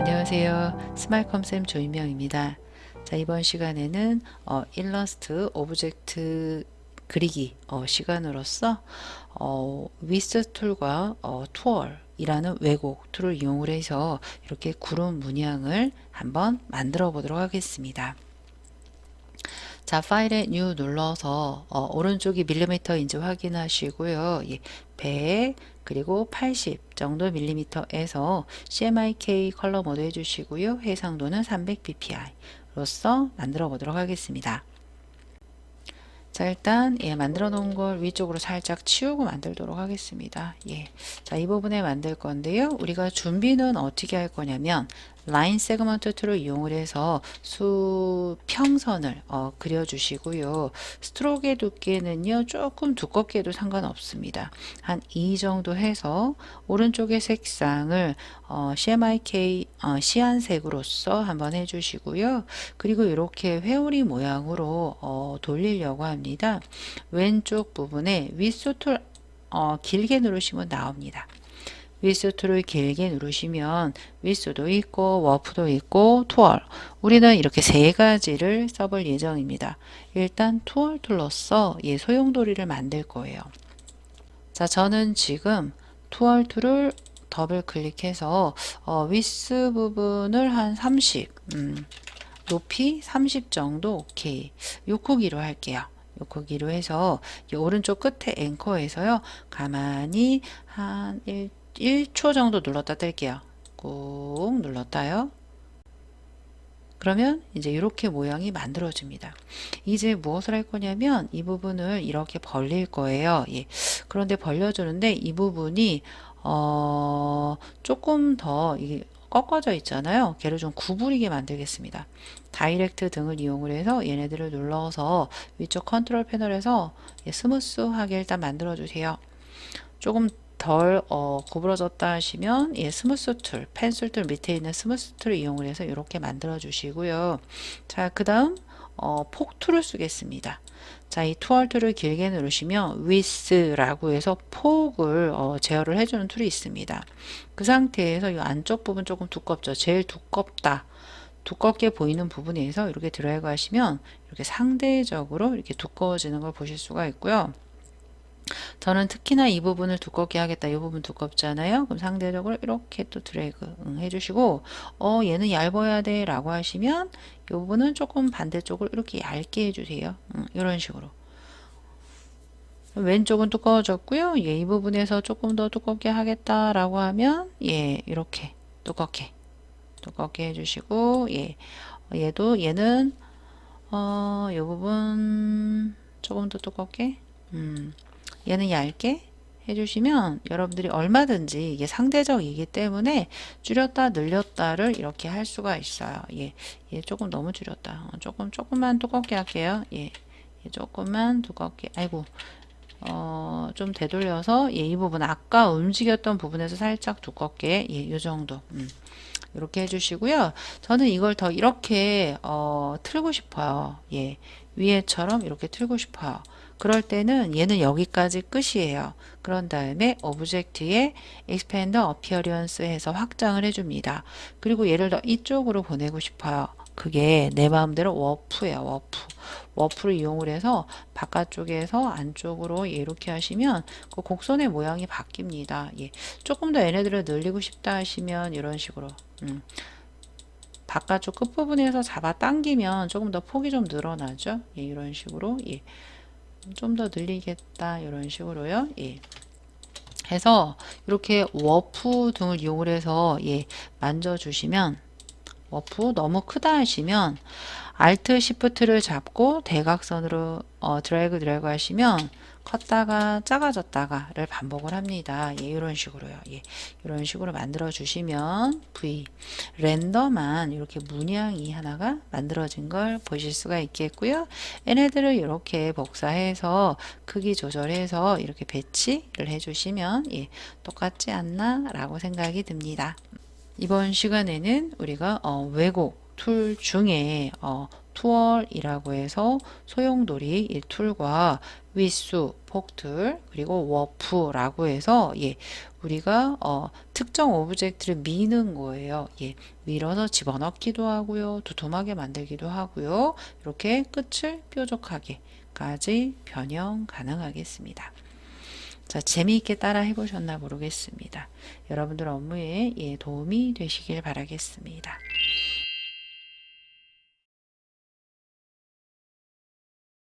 안녕하세요. 스마일컴쌤 조인명입니다. 자, 이번 시간에는 어, 일러스트 오브젝트 그리기 어, 시간으로서 어, 위스 툴과 어, 투얼이라는 왜곡 툴을 이용을 해서 이렇게 구름 문양을 한번 만들어 보도록 하겠습니다. 자, 파일에 뉴 눌러서 어, 오른쪽이 밀리미터인지 확인하시고요. 예, 100 그리고 80 정도 밀리미터에서 CMYK 컬러 모드 해주시고요. 해상도는 300 ppi로서 만들어 보도록 하겠습니다. 자 일단 예, 만들어 놓은 걸 위쪽으로 살짝 치우고 만들도록 하겠습니다. 예. 자, 이 부분에 만들 건데요. 우리가 준비는 어떻게 할 거냐면 라인 세그먼트 툴을 이용을 해서 수평선을 어, 그려주시고요. 스트로크의 두께는요. 조금 두껍게 해도 상관없습니다. 한이 정도 해서 오른쪽의 색상을 어, CMYK 어, 시안색으로서 한번 해주시고요. 그리고 이렇게 회오리 모양으로 어, 돌리려고 합니다. 왼쪽 부분에 윗소툴 어, 길게 누르시면 나옵니다. 윗수트를 길게 누르시면 윗수도 있고 워프도 있고 투얼 우리는 이렇게 세 가지를 써볼 예정입니다. 일단 투얼 툴로서 예, 소용돌이를 만들 거예요. 자 저는 지금 투얼 툴을 더블 클릭해서 어, 윗스 부분을 한 30, 음, 높이 30 정도 오케이. 요 크기로 할게요. 요 크기로 해서 이 오른쪽 끝에 앵커에서요. 가만히 한 1, 1초 정도 눌렀다 뗄게요. 꾹 눌렀다요. 그러면 이제 이렇게 모양이 만들어집니다. 이제 무엇을 할 거냐면 이 부분을 이렇게 벌릴 거예요. 예. 그런데 벌려주는데 이 부분이 어, 조금 더 꺾어져 있잖아요. 걔를 좀 구부리게 만들겠습니다. 다이렉트 등을 이용을 해서 얘네들을 눌러서 위쪽 컨트롤 패널에서 예, 스무스하게 일단 만들어 주세요. 조금 덜 어, 구부러졌다 하시면 예, 스무스 툴, 펜슬 툴 밑에 있는 스무스 툴을 이용을 해서 이렇게 만들어 주시고요. 자, 그 다음 어, 폭 툴을 쓰겠습니다. 자, 이 투얼 툴을 길게 누르시면 width라고 해서 폭을 어, 제어를 해주는 툴이 있습니다. 그 상태에서 이 안쪽 부분 조금 두껍죠. 제일 두껍다. 두껍게 보이는 부분에서 이렇게 드래그 하시면 이렇게 상대적으로 이렇게 두꺼워지는 걸 보실 수가 있고요. 저는 특히나 이 부분을 두껍게 하겠다. 이 부분 두껍잖아요. 그럼 상대적으로 이렇게 또 드래그 해주시고 어 얘는 얇아야 돼 라고 하시면 이 부분은 조금 반대쪽을 이렇게 얇게 해주세요. 음, 이런 식으로 왼쪽은 두꺼워졌고요. 예, 이 부분에서 조금 더 두껍게 하겠다라고 하면 예, 이렇게 두껍게 두껍게 해주시고 예, 얘도 얘는 어, 이 부분 조금 더 두껍게 음, 얘는 얇게 해주시면 여러분들이 얼마든지 이게 상대적이기 때문에 줄였다 늘렸다를 이렇게 할 수가 있어요. 예, 얘 조금 너무 줄였다. 어, 조금 조금만 두껍게 할게요. 예, 예 조금만 두껍게. 아이고. 어, 좀 되돌려서 예, 이 부분 아까 움직였던 부분에서 살짝 두껍게 예, 요 정도 음, 이렇게 해주시고요. 저는 이걸 더 이렇게 어, 틀고 싶어요. 예, 위에처럼 이렇게 틀고 싶어요. 그럴 때는 얘는 여기까지 끝이에요. 그런 다음에 오브젝트에 expand appearance 해서 확장을 해줍니다. 그리고 얘를 더 이쪽으로 보내고 싶어요. 그게 내 마음대로 워프예요. 워프. 워프를 이용을 해서 바깥쪽에서 안쪽으로 이렇게 하시면 그 곡선의 모양이 바뀝니다. 예. 조금 더 얘네들을 늘리고 싶다 하시면 이런 식으로 음. 바깥쪽 끝부분에서 잡아 당기면 조금 더 폭이 좀 늘어나죠. 예, 이런 식으로 예. 좀 더 늘리겠다 이런 식으로요. 예. 해서 이렇게 워프 등을 이용을 해서 예, 만져주시면 워프 너무 크다 하시면 Alt Shift를 잡고 대각선으로 어, 드래그 드래그 하시면 컸다가 작아졌다가를 반복을 합니다. 예, 이런 식으로요. 예, 이런 식으로 만들어 주시면 V 렌더만 이렇게 문양이 하나가 만들어진 걸 보실 수가 있겠고요. 얘네들을 이렇게 복사해서 크기 조절해서 이렇게 배치를 해주시면 예, 똑같지 않나 라고 생각이 듭니다. 이번 시간에는 우리가 어, 왜곡 툴 중에 어, 투얼이라고 해서 소용돌이 이 툴과 위수, 폭툴, 그리고 워프라고 해서 예, 우리가 어, 특정 오브젝트를 미는 거예요. 예, 밀어서 집어넣기도 하고요. 두툼하게 만들기도 하고요. 이렇게 끝을 뾰족하게까지 변형 가능하겠습니다. 자, 재미있게 따라 해보셨나 모르겠습니다. 여러분들 업무에 예, 도움이 되시길 바라겠습니다.